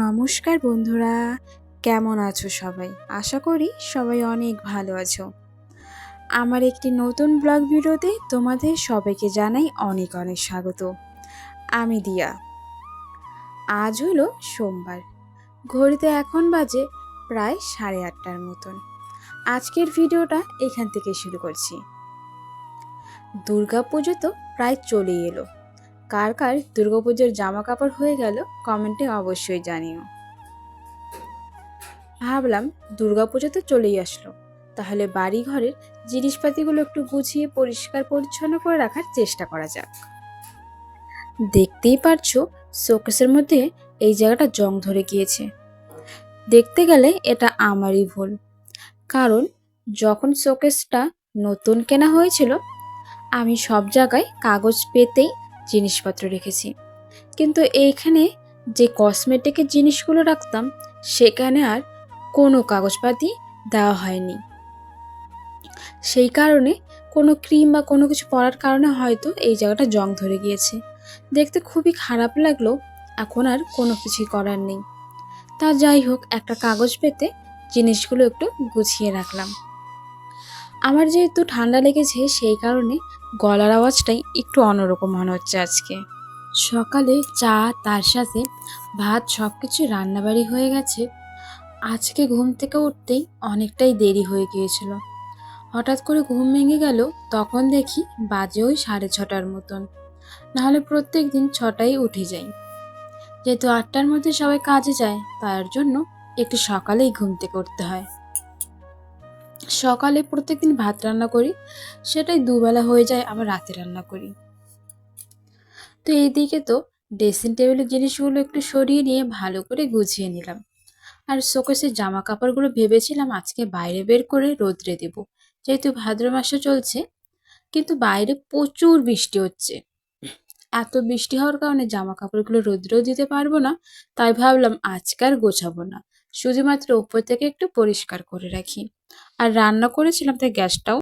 নমস্কার বন্ধুরা, কেমন আছো সবাই? আশা করি সবাই অনেক ভালো আছো। আমার একটি নতুন ব্লগ ভিডিওতে তোমাদের সবাইকে জানাই অনেক অনেক স্বাগত। আমি দিয়া। আজ হলো সোমবার। ঘড়িতে এখন বাজে প্রায় সাড়ে আটটার মতন। আজকের ভিডিওটা এখান থেকে শুরু করছি। দুর্গাপুজো তো প্রায় চলেই এলো। কার কার দুর্গাপুজোর জামা কাপড় হয়ে গেল, কমেন্টে অবশ্যই জানিও। ভাবলাম দুর্গাপুজো তো চলেই আসলো, তাহলে বাড়ি ঘরের জিনিসপাতিগুলো একটু গুছিয়ে পরিষ্কার পরিচ্ছন্ন করে রাখার চেষ্টা করা যাক। দেখতেই পারছ, শোকেসের মধ্যে এই জায়গাটা জং ধরে গিয়েছে। দেখতে গেলে এটা আমারই ভুল, কারণ যখন শোকেসটা নতুন কেনা হয়েছিল, আমি সব জায়গায় কাগজ পেতেই জিনিসপত্র রেখেছি। কিন্তু এইখানে যে কসমেটিকের জিনিসগুলো রাখতাম, সেখানে আর কোনো কাগজপাতি দেওয়া হয়নি। সেই কারণে কোনো ক্রিম বা কোনো কিছু পরার কারণে হয়তো এই জায়গাটা জং ধরে গিয়েছে। দেখতে খুবই খারাপ লাগল, এখন আর কোনো কিছুই করার নেই। তা যাই হোক, একটা কাগজ পেতে জিনিসগুলো একটু গুছিয়ে রাখলাম। আমার যেহেতু ঠান্ডা লেগেছে, সেই কারণে গলার আওয়াজটাই একটু অন্যরকম মনে হচ্ছে আজকে। সকালে চা, তার সাথে ভাত সব কিছু রান্নাবাড়ি হয়ে গেছে। আজকে ঘুম থেকে উঠতেই অনেকটাই দেরি হয়ে গিয়েছিল। হঠাৎ করে ঘুম ভেঙে গেল, তখন দেখি বাজে ওই সাড়ে ছটার মতন। নাহলে প্রত্যেক দিন ছটায় উঠে যাই। যেহেতু আটটার মধ্যে সবাই কাজে যায়, তার জন্য একটু সকালেই ঘুম থেকে উঠতে হয়। সকালে প্রত্যেকদিন ভাত রান্না করি, সেটাই দুবেলা হয়ে যায়, আবার রাতে রান্না করি। তো এইদিকে তো ড্রেসিং টেবিলের জিনিসগুলো একটু সরিয়ে নিয়ে ভালো করে গুছিয়ে নিলাম। আর শোকেসের জামা কাপড়গুলো ভেবেছিলাম আজকে বাইরে বের করে রোদ্রে দেব। যেহেতু ভাদ্র মাসে চলছে, কিন্তু বাইরে প্রচুর বৃষ্টি হচ্ছে। এত বৃষ্টি হওয়ার কারণে জামা কাপড়গুলো রোদ্রেও দিতে পারব না, তাই ভাবলাম আজকে আর গোছাবো না। শুধুমাত্র উপর থেকে একটু পরিষ্কার করে রাখি। আর রান্না করেছিলাম তাই গ্যাসটাও